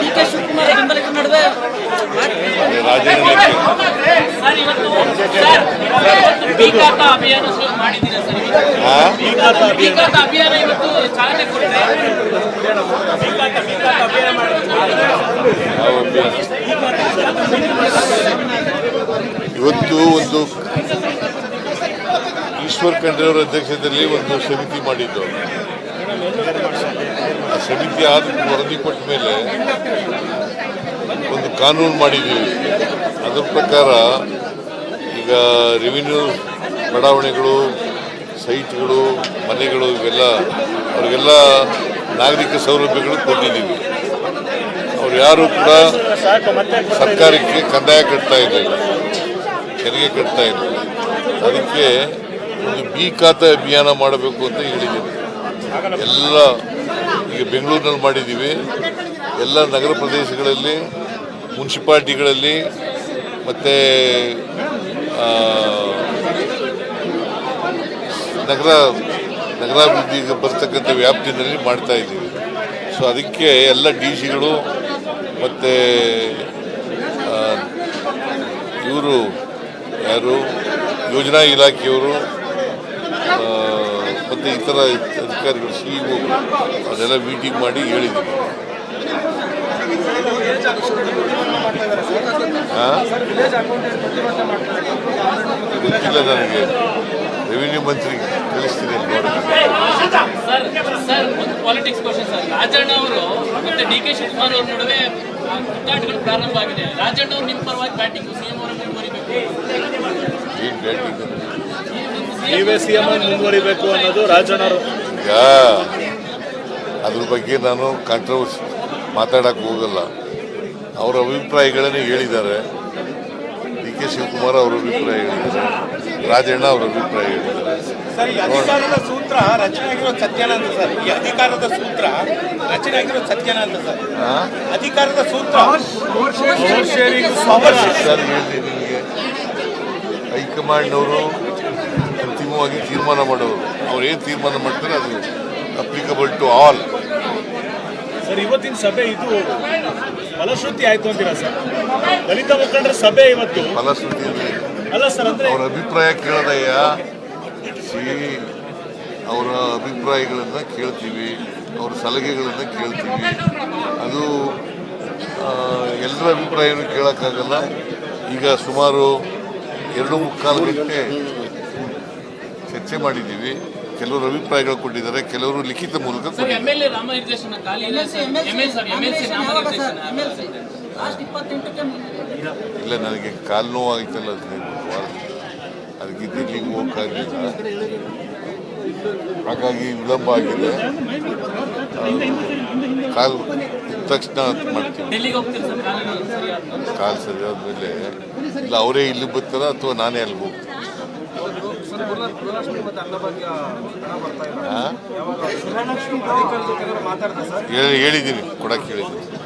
D K Shivakumar ಬೆಂಬಲಿಗರ ನಡುವೆ sir ಇವತ್ತು ಸರ್ ಇವತ್ತು ಬಿ ಖಾತಾ ಅಭಿಯಾನ ಶುರು ಮಾಡಿದ್ದೀರಾ ಸರ್ ಇವತ್ತು ಹಾ? ಬಿ ಖಾತಾ ಅಭಿಯಾನ ಇವತ್ತು ಚಾಲನೆ? ಇವತ್ತು ಒಂದು ಈಶ್ವರ್ ಖಂಡ್ರೆಯವರ ಅಧ್ಯಕ್ಷತೆಯಲ್ಲಿ ಒಂದು ಸಮಿತಿ ಮಾಡಿದ್ದು ಸಮಿತಿ ಆದ ವರದಿ ಕೊಟ್ಟ ಮೇಲೆ ಒಂದು ಕಾನೂನು ಮಾಡಿದ್ದೀವಿ. ಅದರ ಪ್ರಕಾರ ಈಗ ರೆವಿನ್ಯೂ ಬಡಾವಣೆಗಳು ಸೈಟ್ಗಳು ಮನೆಗಳು ಇವೆಲ್ಲ ಅವ್ರಿಗೆಲ್ಲ ನಾಗರಿಕ ಸೌಲಭ್ಯಗಳು ಕೊಟ್ಟಿದ್ದೀವಿ. ಅವ್ರು ಯಾರು ಕೂಡ ಸರ್ಕಾರಕ್ಕೆ ಕಂದಾಯ ಕಟ್ತಾ ಇರಲಿಲ್ಲ ತೆರಿಗೆ ಕಟ್ತಾ ಇರಲಿಲ್ಲ ಅದಕ್ಕೆ ಒಂದು ಬಿ ಖಾತೆ ಅಭಿಯಾನ ಮಾಡಬೇಕು ಅಂತ ಹೇಳಿದ್ದೀನಿ. ಎಲ್ಲ ಈಗ ಬೆಂಗಳೂರಿನಲ್ಲಿ ಮಾಡಿದ್ದೀವಿ. ಎಲ್ಲ ನಗರ ಪ್ರದೇಶಗಳಲ್ಲಿ, ಮುನ್ಸಿಪಾಲ್ಟಿಗಳಲ್ಲಿ, ಮತ್ತು ನಗರ, ನಗರಾಭಿವೃದ್ಧಿಗೆ ಬರ್ತಕ್ಕಂಥ ವ್ಯಾಪ್ತಿಯಲ್ಲಿ ಮಾಡ್ತಾ ಇದ್ದೀವಿ. ಸೊ ಅದಕ್ಕೆ ಎಲ್ಲ ಡಿ ಸಿಗಳು ಮತ್ತು ಇವರು ಯಾರು, ಯೋಜನಾ ಇಲಾಖೆಯವರು ಮತ್ತು ಇತರ ಅಧಿಕಾರಿಗಳು ಸಿ ಇ ಅದೆಲ್ಲ ಮೀಟಿಂಗ್ ಮಾಡಿ ಹೇಳಿದ್ದೀನಿ? ಗೊತ್ತಿಲ್ಲ ನನಗೆ. ರೆವಿನ್ಯೂ ಮಂತ್ರಿ ಒಂದು ಪಾಲಿಟಿಕ್ಸ್ ಸರ್ ರಾಜಣ್ಣ ಅವರು ಮತ್ತೆ ಡಿ ಕೆ ಅವ್ರ ನಡುವೆ ರಾಜಣ್ಣ ಅವರು ನಿಮ್ಮ ಪರವಾಗಿ ಬ್ಯಾಟಿಂಗ್ ಅವರ ಬ್ಯಾಟಿಂಗ್ ನೀವೇ ಸಿಎಂ ಮುಂದುವರಿಬೇಕು ಅನ್ನೋದು ರಾಜಣ್ಣವರು. ಈಗ ಅದ್ರ ಬಗ್ಗೆ ನಾನು ಕಾಂಟ್ರವರ್ಸಿ ಮಾತಾಡಕ್ಕೆ ಹೋಗಲ್ಲ. ಅವರ ಅಭಿಪ್ರಾಯಗಳನ್ನೇ ಹೇಳಿದ್ದಾರೆ. ಡಿ ಕೆ ಶಿವಕುಮಾರ್ ಅವರ ಅಭಿಪ್ರಾಯ ಹೇಳಿದ್ದಾರೆ. ರಾಜಣ್ಣ ಅವರ ಅಭಿಪ್ರಾಯ ಹೇಳಿದ್ದಾರೆ. ಅಧಿಕಾರದ ಸೂತ್ರ ರಚನೆ ಆಗಿರೋದು ಸತ್ಯನ ಅಂತ ಸರ್. ಈ ಅಧಿಕಾರದ ಸೂತ್ರ ರಚನೆ ಆಗಿರೋದು ಸತ್ಯನ ಅಂತ ಸರ್? ಅಧಿಕಾರದ ಸೂತ್ರ. ಸರ್ ಹೇಳಿದೆ ನಿಮಗೆ. ಹೈಕಮಾಂಡ್ನವರು ಅಂತಿಮವಾಗಿ ತೀರ್ಮಾನ ಮಾಡೋರು ಅವ್ರು ಏನು ತೀರ್ಮಾನ ಮಾಡ್ತಾರೆ ಅದು ಅಪ್ಲಿಕಬಲ್ ಟು ಆಲ್ ಸರ್ ಇವತ್ತಿನ ಸಭೆ ಇದು ಫಲಶ್ರುತಿ ಆಯ್ತು ಅಂತೀರಾ ಸರ್? ದಲಿತ ಮುಖಂಡರ ಸಭೆ ಇವತ್ತು. ಫಲಶ್ರುತಿ ಅಲ್ಲ ಸರ್ ಅಂದ್ರೆ ಅವರ ಅಭಿಪ್ರಾಯ ಕೇಳೋದಯ್ಯ. ಸಿ ಅವರ ಅಭಿಪ್ರಾಯಗಳನ್ನು ಕೇಳ್ತೀವಿ ಅವರ ಸಲಹೆಗಳನ್ನು ಕೇಳ್ತೀವಿ. ಅದು ಎಲ್ಲರ ಅಭಿಪ್ರಾಯನೂ ಕೇಳೋಕ್ಕಾಗಲ್ಲ. ಈಗ ಸುಮಾರು ಎರಡು ಮುಕ್ಕಾಲು ಗಂಟೆ ಚರ್ಚೆ ಮಾಡಿದ್ದೀವಿ. ಕೆಲವರು ಅಭಿಪ್ರಾಯಗಳು ಕೊಟ್ಟಿದ್ದಾರೆ ಕೆಲವರು ಲಿಖಿತ ಮೂಲಕ ಇಲ್ಲ ನನಗೆ ಕಾಲು ನೋವು ಆಗಿತ್ತಲ್ಲ ಹದಿನೈದು ವಾರ. ಅದಕ್ಕೆ ದಿಲ್ಲಿಗೆ ಹೋಗಕ್ಕಾಗಲಿಲ್ಲ ಹಾಗಾಗಿ ವಿಳಂಬ ಆಗಿದೆ. ಕಾಲು ತಕ್ಷಣ ಮಾಡ್ತೀವಿ. ಕಾಲು ಸರಿ ಆದಮೇಲೆ? ಇಲ್ಲ ಅವರೇ ಇಲ್ಲಿ ಬರ್ತಾರ ಅಥವಾ ನಾನೇ ಅಲ್ಲಿಗೆ ಹೋಗ್ತೀನಿ? ಹೇಳಿದ್ದೀನಿ ಕೊಡಕ್ಕೆ ಹೇಳಿದ್ದೀನಿ